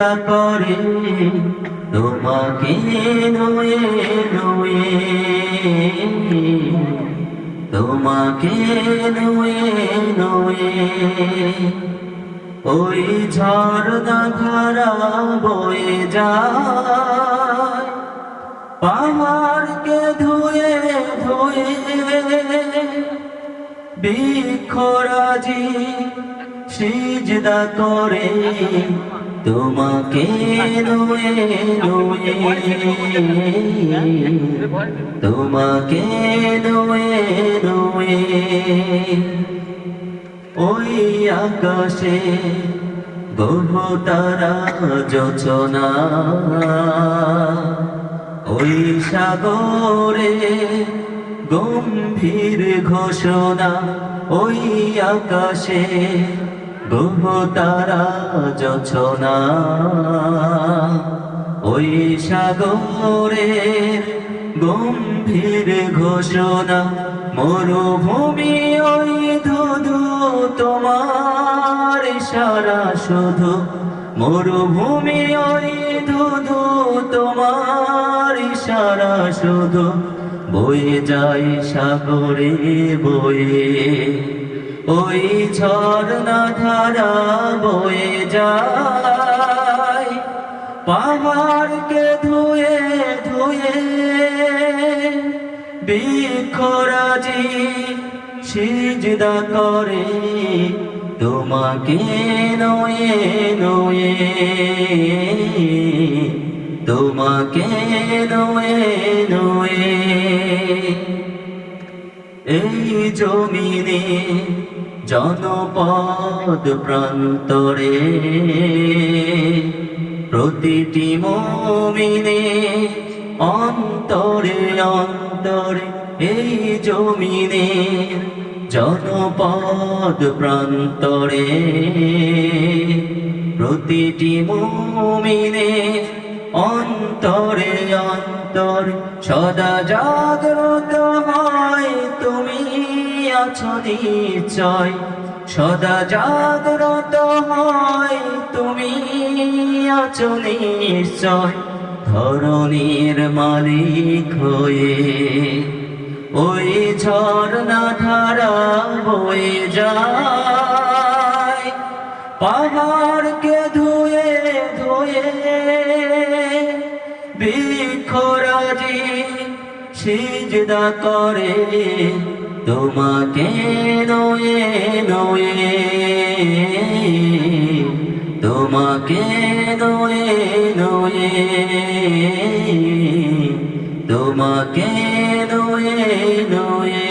করে তোমাকে নয়ে নয়ে, তোমাকে নয়ে নয়ে, ওই ঝর্ণা ধারা বয়ে যায়, পাহাড়কে ধুয়ে ধুয়ে, বিক্ষরাজি সিজদা করে। তোমাকে তোমাকে ওই আকাশে বহু তারা যোচনা ওই সাগরে গম্ভীর ঘোষণা ওই আকাশে বহু তারা যোচনা ওই সাগরে গম্ভীর ঘোষণা, মরুভূমি ওই ধুধু তোমার সারা শুধু। মরুভূমি ওই ধুধু তোমার সারা শুধু। বয়ে যায় সাগরে বয়ে। ওই ঝর্ণা ধারা বয়ে যায়, পাহাড়কে ধুয়ে ধুয়ে বিক্ষরাজি সিজদা করে, তোমাকে নয়ে নয়ে, তোমাকে নয়ে নয়ে। এই জমিনে জনপদ প্রান্তরে প্রতিটি মমিনে অন্তরে অন্তরে এই জমিনে জনপদ প্রান্তরে প্রতিটি মুমিনে অন্তরে অন্তর সদা জাগ্রত হয়। আছো নিশ্চয় সদা জাগ্রত হয়। তুমি আছো নিশ্চয় ধরণীর মালিক হয়ে। ওই ঝর্ণা ধারা বয়ে যায়। পাহাড়কে ধুয়ে ধুয়ে বিক্ষরাজি সিজদা করে। তোমাকে নয়ে নয়ে তোমাকে নয়ে নয়ে তোমাকে নয়ে নয়ে।